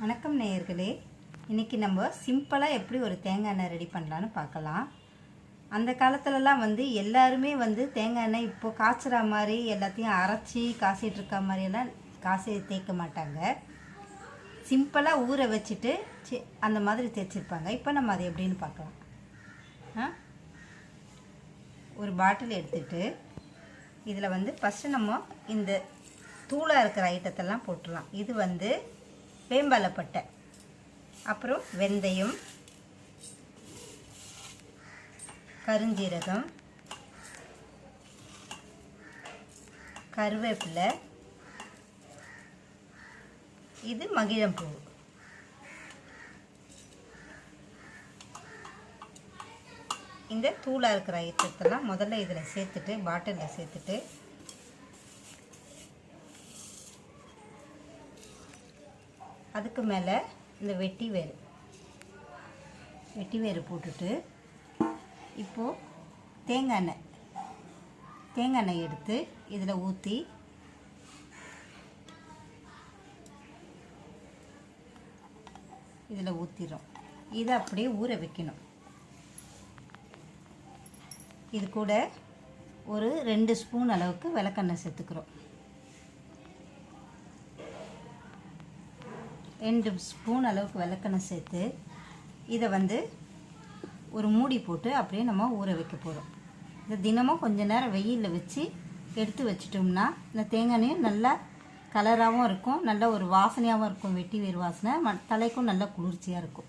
வணக்கம் நேயர்களே. இன்றைக்கி நம்ம சிம்பிளாக எப்படி ஒரு தேங்காய் எண்ணெய் ரெடி பண்ணலான்னு பார்க்கலாம். அந்த காலத்துலலாம் வந்து எல்லாருமே வந்து தேங்காய் எண்ணெய் இப்போது காய்ச்சுற மாதிரி எல்லாத்தையும் அரைச்சி காய்ச்சிட்டு இருக்க மாதிரியெல்லாம் காசை தேய்க்க மாட்டாங்க. சிம்பிளாக ஊற வச்சுட்டு சி அந்த மாதிரி தேய்ச்சிருப்பாங்க. இப்போ நம்ம அதை எப்படின்னு பார்க்கலாம். ஆ? ஒரு பாட்டில் எடுத்துகிட்டு இதில் வந்து ஃபஸ்ட்டு நம்ம இந்த தூளாக இருக்கிற ஐட்டத்தெல்லாம் போட்டுடலாம். இது வந்து வேம்பாலப்பட்டை. அப்புறம் வெந்தயம் கருஞ்சீரகம் கருவேப்பிலை. இது மகிழம்பூ. இந்த தூளாக இருக்கிற ஐட்டத்தெல்லாம் முதல்ல இதில் சேர்த்துட்டு பாட்டிலில் சேர்த்துட்டு அதுக்கு மேலே இந்த வெட்டி வேறு வெட்டி வேறு போட்டுட்டு இப்போது தேங்காய் எண்ணெய். தேங்காய் எண்ணெய் எடுத்து இதில் ஊற்றி இதில் ஊற்றிடும் இதை அப்படியே ஊற வைக்கணும். இது கூட ஒரு ரெண்டு ஸ்பூன் அளவுக்கு விளக்கெண்ணெய் சேர்த்துக்கிறோம். ரெண்டு ஸ்பூன் அளவுக்கு விளக்கெண்ணெய் சேர்த்து இதை வந்து ஒரு மூடி போட்டு அப்படியே நம்ம ஊற வைக்க போகிறோம் இதை தினமும் கொஞ்ச நேரம் வெயிலில் வச்சு எடுத்து வச்சிட்டோம்னா இந்த தேங்காயும் நல்லா கலராகவும் இருக்கும் நல்ல ஒரு வாசனையாகவும் இருக்கும் வெட்டி வேர் வாசனை ம தலைக்கும் நல்ல குளிர்ச்சியாக இருக்கும்.